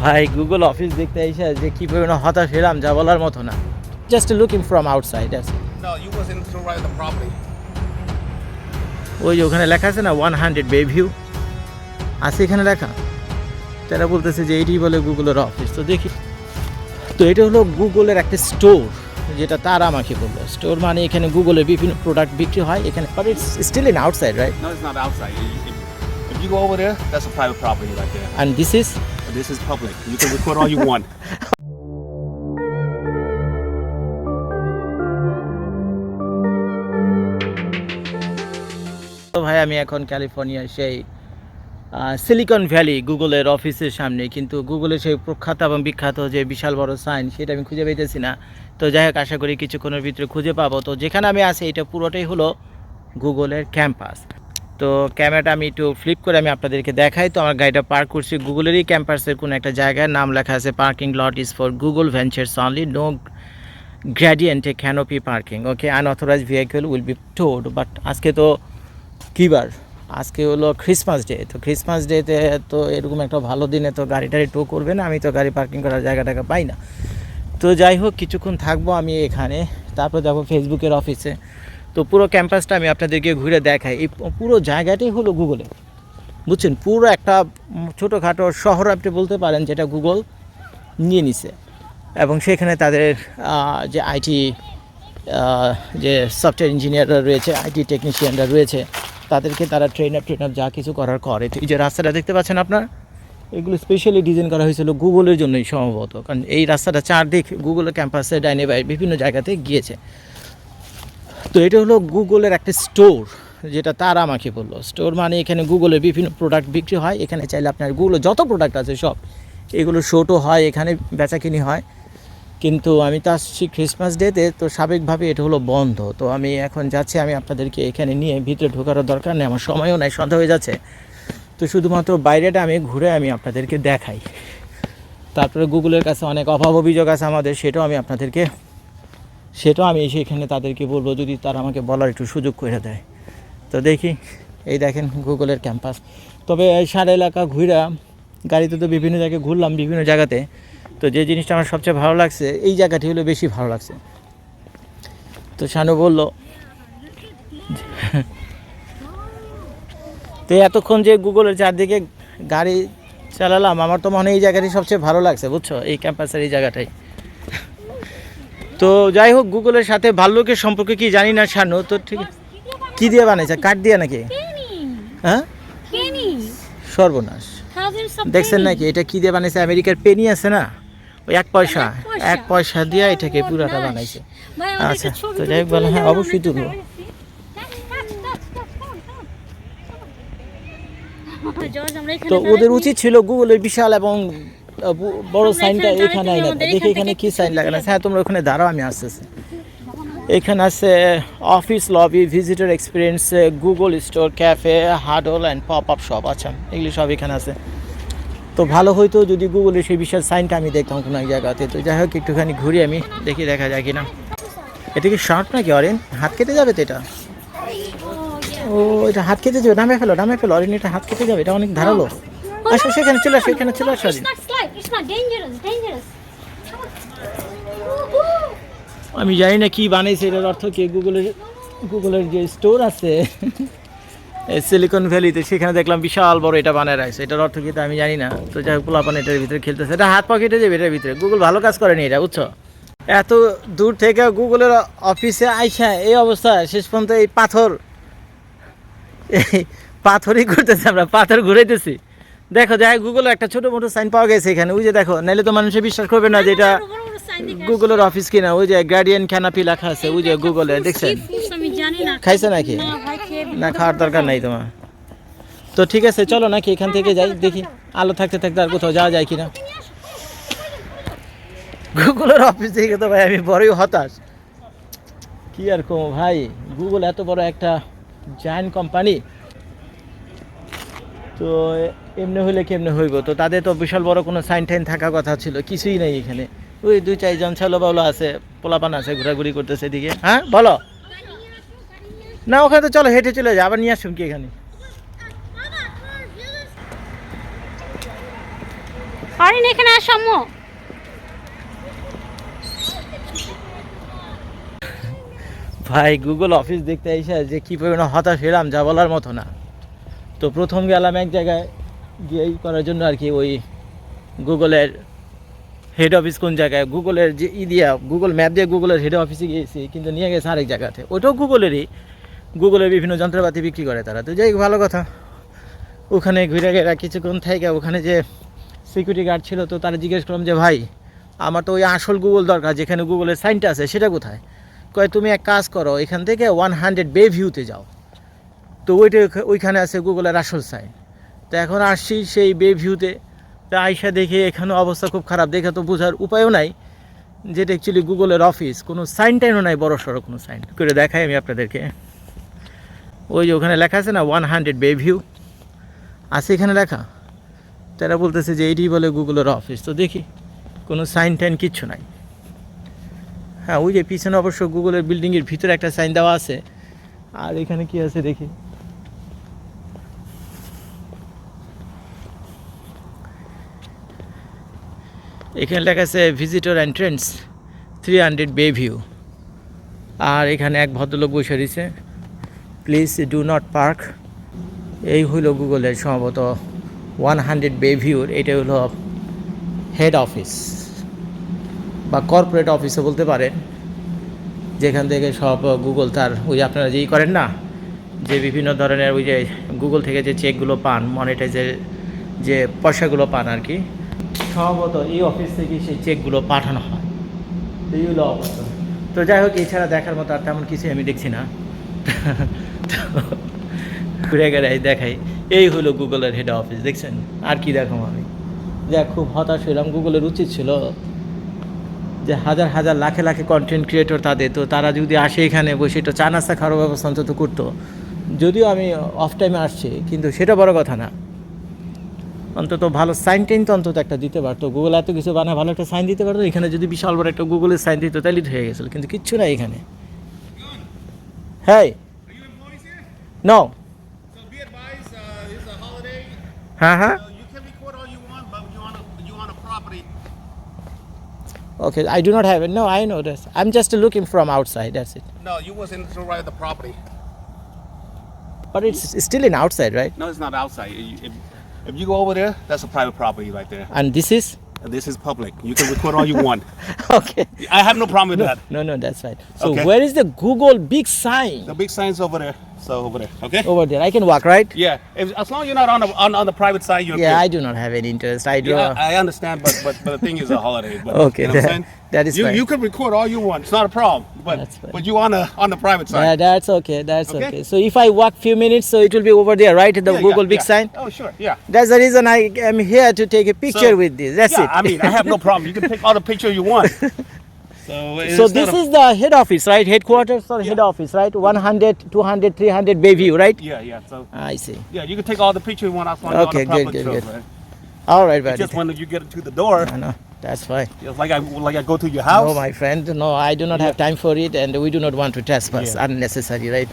ভাই Google office দেখতে এসে যে কি পরিমাণে হতাশ হলাম যা বলার মতো না। Just looking from outside. ওই যে ওখানে লেখা আছে না ওয়ান হান্ড্রেড বে ভিউ আছে এখানে লেখা? তারা বলতেছে যে এইটি বলে গুগলের অফিস তো দেখি। তো এটা হলো গুগলের একটা স্টোর যেটা তারা আমাকে বলল। স্টোর মানে এখানে গুগলের বিভিন্ন প্রোডাক্ট বিক্রি হয় এখানে but it's still in outside right not outside. If, if- if you go over there, that's a private property right there. And this is this is public. You can record all you want. তো ভাই আমি এখন ক্যালিফোর্নিয়ার সেই silicon valley গুগলের অফিসের সামনে কিন্তু গুগলের সেই প্রখ্যাত এবং বিখ্যাত যে বিশাল বড় সাইন সেটা আমি খুঁজে পেতেছি না তো যাই হোক আশা করি কিছুক্ষণের ভিতরে খুঁজে পাবো তো যেখানে আমি আছি এটা পুরোটাই হলো গুগলের ক্যাম্পাস তো ক্যামেরাটা আমি একটু ফ্লিপ করে আমি আপনাদেরকে দেখাই। তো আমার গাড়িটা পার্ক করছি গুগলেরই ক্যাম্পাসের কোনো একটা জায়গায়। নাম লেখা আছে parking lot is for Google Ventures only no gradient canopy parking okay unauthorised vehicle will be towed but আজকে তো কী বার? আজকে হলো ক্রিসমাস ডে তো ক্রিসমাস ডেতে তো এরকম একটা ভালো দিনে তো গাড়ি টাড়ি টো করবে না, আমি তো গাড়ি পার্কিং করার জায়গাটাকে পাই না। তো যাই হোক, কিছুক্ষণ থাকব আমি এখানে, তারপর যাব ফেসবুকের অফিসে তো পুরো ক্যাম্পাসটা আমি আপনাদেরকে ঘুরে দেখাই। এই পুরো জায়গাটাই হলো গুগলে। বুঝছেন? পুরো একটা ছোটোখাটো শহর আপনি বলতে পারেন যেটা গুগল নিয়ে নিছে। এবং সেখানে তাদের যে আইটি যে সফটওয়্যার ইঞ্জিনিয়াররা রয়েছে আইটি টেকনিশিয়ানরা রয়েছে, তাদেরকে তারা ট্রেন আপ ট্রেন আপ যা কিছু করার করে। এই যে রাস্তাটা দেখতে পাচ্ছেন আপনার? এগুলো স্পেশালি ডিজাইন করা হয়েছিল গুগলের জন্যই সম্ভবত। কারণ এই রাস্তাটা চারদিক গুগলের ক্যাম্পাসে, ডাইনে বিভিন্ন জায়গাতে গিয়েছে। তো এটা হলো গুগলের একটা স্টোর, যেটা তারা আমাকে বলল। স্টোর মানে এখানে গুগলের বিভিন্ন প্রোডাক্ট বিক্রি হয়। এখানে চাইলে আপনার গুগলে যত প্রোডাক্ট আছে সব, এগুলো শোটও হয়, এখানে বেচাকিনি হয়। কিন্তু আমি তো আসছি ক্রিসমাস ডেতে তো স্বাভাবিকভাবে এটা হলো বন্ধ। তো আমি এখন যাচ্ছি, আমি আপনাদেরকে এখানে নিয়ে ভিতরে ঢোকারও দরকার নেই, আমার সময়ও নাই, সন্ধ্যা হয়ে যাচ্ছে। তো শুধুমাত্র বাইরেটা আমি ঘুরে আমি আপনাদেরকে দেখাই। তারপরে গুগলের কাছে অনেক অভাব অভিযোগ আছে আমাদের, সেটাও আমি আপনাদেরকে সেটাও আমি সেখানে তাদেরকে বলব, যদি তারা আমাকে বলার একটু সুযোগ করে দেয়। তো দেখি, এই দেখেন গুগলের ক্যাম্পাস। তবে এই সারা এলাকা ঘুরা গাড়িতে তো বিভিন্ন জায়গায় ঘুরলাম, বিভিন্ন জায়গাতে। তো যে জিনিসটা আমার সবচেয়ে ভালো লাগছে, এই জায়গাটি হলো বেশি ভালো লাগছে। তো শানু বলল, তো এতক্ষণ যে গুগলের চারদিকে গাড়ি চালালাম, আমার তো মনে হয় এই জায়গাটি সবচেয়ে ভালো লাগছে, বুঝছ? এই ক্যাম্পাসের এই জায়গাটাই। তো যাই হোক গুগলের সাথে ভাল্লুকের সম্পর্কে কি জানি না শানু তো ঠিক কি দিয়ে বানাইছে কাঠ দিয়ে নাকি হ্যাঁ সর্বনাশ দেখছেন? নাকি এটা কি দিয়ে বানাইছে আমেরিকার পেনি আছে না ওই এক পয়সা এক পয়সা। দিয়ে এটাকে Oh, পুরাটা বানাইছে আচ্ছা, তো যাই হোক বলো, হ্যাঁ, অবশ্যই তুলবো। তো ওদের উচিত ছিল গুগলের বিশাল এবং বড় সাইনটা এখানে আইনা দেখি এখানে কি সাইন লাগানো আছে। হ্যাঁ তোমরা ওখানে দাঁড়াও আমি আসতেছি এখানে আছে office lobby visitor experience Google store cafe huddle and pop up shop আচ্ছা এগুলি সব এখানে আছে। তো ভালো হইতো যদি গুগলের সেই বিশাল সাইনটা আমি দেখতাম কোনো এক জায়গাতে। তো যাই হোক একটুখানি ঘুরি আমি দেখি দেখা যায় কিনা। এটা কি শার্ট নাকি অরেন? হাত কেটে যাবে তো এটা? ও এটা হাত কেটে যাবে নামে ফেলো নামে ফেলো। অরেন এটা হাত কেটে যাবে এটা অনেক ধারালো। আসো সেখানে চলে আসো এখানে চলে আসো অরিন। আমি জানি না কি বানাইছে এটার অর্থ কি গুগলের গুগলের যে স্টোর আছে সিলিকন ভ্যালিতে সেখানে দেখলাম বিশাল বড় এটা বানায় রাখছে এটার অর্থ কি আমি জানি না তো যাই হোক পোলাপান এটার ভিতরে খেলতেছে এটা হাত পকেটে যাবে এটার ভিতরে গুগল ভালো কাজ করেনি এটা বুঝছ এত দূর থেকে গুগলের অফিসে আইসা এই অবস্থা শেষ পর্যন্ত এই পাথর পাথরই করতেছে আমরা পাথর ঘুরাইতেছি দেখো যাই গুগলে একটা ছোটো মোটো সাইন পাওয়া গেছে এখানে। ওই যে দেখো নাহলে তো মানুষে বিশ্বাস করবে না যে এটা গুগলের অফিস কিনা। ওই যে গার্ডিয়ান খানাপি লেখা আছে ওই যে গুগলে দেখছেন। খাইছে নাকি? না, না খাওয়ার দরকার নাই তোমার। তো ঠিক আছে চলো নাকি এখান থেকে যাই দেখি। আলো থাকতে থাকতে আর কোথাও যাওয়া যায় কিনা। গুগলের অফিস থেকে তো ভাই আমি বড়ই হতাশ। কি আর কম ভাই গুগল এত বড় একটা জায়ান্ট কোম্পানি তো এমনি হইলে কেমনে হইব? তো তাদের তো বিশাল বড় কোনো সাইন টাইন থাকার কথা ছিল কিছুই নেই এখানে। ওই দুই চারজন ছেলে বাবলা আছে পোলাপান আছে ঘোরাঘুরি করতেছে এদিকে। হ্যাঁ বলো। না ওখানে তো চলো হেঁটে চলে যা আবার নিয়ে আসুন কি এখানে? এখানে ভাই গুগল অফিস দেখতে এসে যে কী পরিমাণে হতাশ হলাম যা বলার মতো না। তো প্রথম গেলাম এক জায়গায় গিয়ে করার জন্য আর কি ওই গুগলের হেড অফিস কোন জায়গায়? গুগলের যে ই দিয়া, গুগল ম্যাপ দিয়ে গুগলের হেড অফিসে গিয়েছি, কিন্তু নিয়ে গেছে আরেক জায়গাতে। ওইটাও গুগলেরই। গুগলের বিভিন্ন যন্ত্রপাতি বিক্রি করে তারা। তো যাই ভালো কথা। ওখানে ঘুরে গেরা কিছুক্ষণ থেকে ওখানে যে সিকিউরিটি গার্ড ছিল তো তারা জিজ্ঞেস করলাম যে, ভাই, আমার তো ওই আসল গুগল দরকার, যেখানে গুগলের সাইনটা আছে, সেটা কোথায়? কয়, তুমি এক কাজ করো, এখান থেকে ওয়ান হান্ড্রেড বে ভিউতে যাও। তো ওইটা ওইখানে আছে গুগলের আসল সাইন তো এখন আসছি সেই বে ভিউতে তো আইসা দেখে এখানে অবস্থা খুব খারাপ। দেখে তো বোঝার উপায়ও নাই যেটা অ্যাকচুয়ালি গুগলের অফিস কোনো সাইন টাইনও নাই, বড় সড়ো কোনো সাইন করে দেখাই আমি আপনাদেরকে। ওই যে ওখানে লেখা আছে না ওয়ান হান্ড্রেড বে ভিউ আছে এখানে লেখা? তারা বলতেছে যে এইটি বলে গুগলের অফিস তো দেখি, কোনো সাইন টাইন কিচ্ছু নাই। হ্যাঁ ওই যে পিছনে অবশ্য গুগলের বিল্ডিংয়ের ভিতরে একটা সাইন দেওয়া আছে। আর এখানে কি আছে দেখি? এখানে লেখা আছে visitor entrance three hundred bay view আর এখানে এক ভদ্রলোক বসে রয়েছে। প্লিজ ডু নট পার্ক এই হইল গুগলের সম্ভবত ওয়ান হান্ড্রেড বে ভিউর এটা হলো হেড অফিস বা কর্পোরেট অফিসও বলতে পারেন, যেখান থেকে সব গুগল তার ওই আপনারা যেই করেন না, যে বিভিন্ন ধরনের ওই যে গুগল থেকে যে চেকগুলো পান মনিটাইজের যে পয়সাগুলো পান আর কি সম্ভবত এই অফিস থেকে সেই চেকগুলো পাঠানো হয়। তো এই হলো অবস্থা। তো যাই হোক, এছাড়া দেখার মতো আর তেমন কিছু আমি দেখছি না। ঘুরে গেলে দেখাই। এই হলো গুগলের হেড অফিস দেখছেন? আর কি দেখাম আমি? যা খুব হতাশ হলাম গুগলের উচিত ছিল যে হাজার হাজার, লাখে লাখে কন্টেন্ট ক্রিয়েটর তাদের। তো তারা যদি আসে এখানে বসে একটু চা নাস্তা খাওয়ার ব্যবস্থা অন্তত করতো। যদিও আমি অফ টাইমে আসছি, কিন্তু সেটা বড় কথা না। অন্তত ভালো সাইন টাইন তো অন্তত একটা দিতে পারতো গুগল এত কিছু বানায় ভালো একটা সাইন দিতে পারতো এখানে যদি বিশাল বড় একটা গুগলের সাইন দিত তাহলে হয়ে গেছিল কিন্তু কিচ্ছু নাই এখানে হ্যাঁ নো uh. হ্যাঁ হ্যাঁ Uh. Okay, I do not have it. No, I know this. I'm just looking from outside. That's it. No, you wasn't to right at the property. But it's it's still in outside, right? No, it's not outside. If, if, if you go over there, that's a private property right there. And this is this is public. You can record all you want. okay. I have no problem with that. No, no, that's fine. So Okay. where is the Google big sign The big sign's over there. So over there. Okay. over there? I can walk, right? Yeah. If, as long as you're not on the on, on the private side, you're Yeah, I do not have any interest. I do. Yeah, I, understand, but, but but the thing is a holiday. But, Okay, you know what I'm that- saying? that is you, fine. you can record all you want. It's not a problem. But but you on the on the private side. yeah, that's okay. That's okay. Okay. So if I walk few minutes, so it will be over there, right? The Yeah, Google yeah, big sign. Oh sure, yeah. That's the reason I am here to take a picture So- with this. That's it. I mean, I have no problem. You can take all the picture you want. So, so this is the head office, right? Headquarters or head office, right? 100, 200, 300 Bayview, right? yeah, yeah. So I see. yeah, you can take all the picture you want. As Okay, on the good, public good, good. man. All right, buddy. Just when you get to the door, I know. That's fine. like I like I go to your house. No, my friend. No, I do not have time for it, and we do not want to trespass Yeah. unnecessary, right?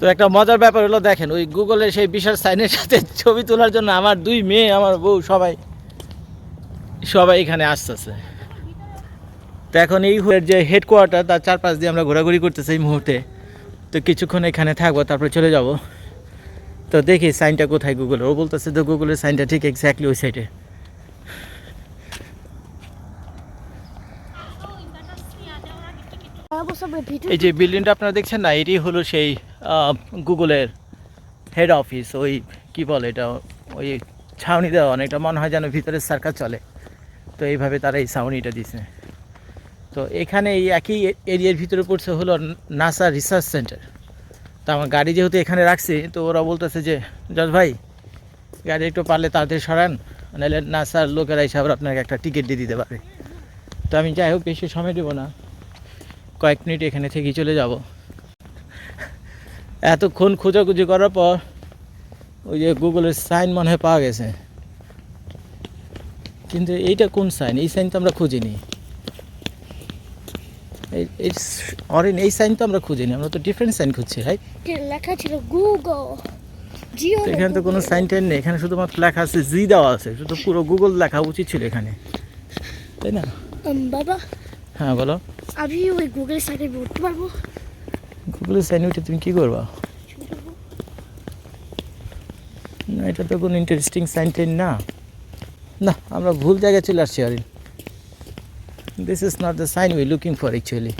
তো একটা মজার ব্যাপার হলো দেখেন ওই গুগলের সেই বিশাল সাইনের সাথে ছবি তোলার জন্য আমার দুই মেয়ে আমার বউ সবাই সবাই এখানে আসতেছে। তো এখন এই হয়ে যে হেডকোয়ার্টার তার চারপাশ দিয়ে আমরা ঘোরাঘুরি করতেছি এই মুহূর্তে। তো কিছুক্ষণ এখানে থাকব, তারপরে চলে যাব। তো দেখি সাইনটা কোথায় গুগলের ও বলতেছে তো গুগলের সাইনটা ঠিক এক্স্যাক্টলি ওই সাইডে এই যে বিল্ডিংটা আপনারা দেখছেন না, এটি হলো সেই গুগলের হেড অফিস ওই কি বলে এটা, ওই ছাউনি দেওয়া। অনেকটা মনে হয় যেন ভিতরে সার্কাস চলে। তো এইভাবে তারা এই ছাউনিটা দিছে তো এখানে এই একই এরিয়ার ভিতরে পড়ছে হলো নাসা রিসার্চ সেন্টার। তো আমার গাড়ি যেহেতু এখানে রাখছি, তো ওরা বলতেছে যে, জজ ভাই, গাড়ি একটু পারলে তাড়াতাড়ি সরান, নাহলে নাসার লোকেরা হিসাবে আপনাকে একটা টিকিট দিয়ে দিতে পারে। তো আমি যাই হোক, বেশি সময় দেবো না। কয়েক মিনিট এখানে থেকেই চলে যাব। এতক্ষণ খোঁজাখুঁজি করার পর, ওই যে গুগলের সাইন মনে হয় পাওয়া গেছে। কিন্তু এইটা কোন সাইন? এই সাইন তো আমরা খুঁজিনি। এই অরেন এই সাইন তো আমরা খুঁজিনি আমরা তো ডিফারেন্ট সাইন খুঁজছি রাইট লেখা ছিল গুগল এখানে তো কোনো সাইন টাইন নেই এখানে শুধুমাত্র লেখা আছে জি দেওয়া আছে শুধু পুরো গুগল লেখা উচিত ছিল এখানে তাই না? বাবা হ্যাঁ বলো। আমি ওই গুগল সাইটে উঠতে পারব? গুগলের সাইন উঠে তুমি কী করবা? না এটা তো কোনো ইন্টারেস্টিং সাইন টাইন না। না আমরা ভুল জায়গায় চলে আসছি Orin this is not the sign we're looking for actually.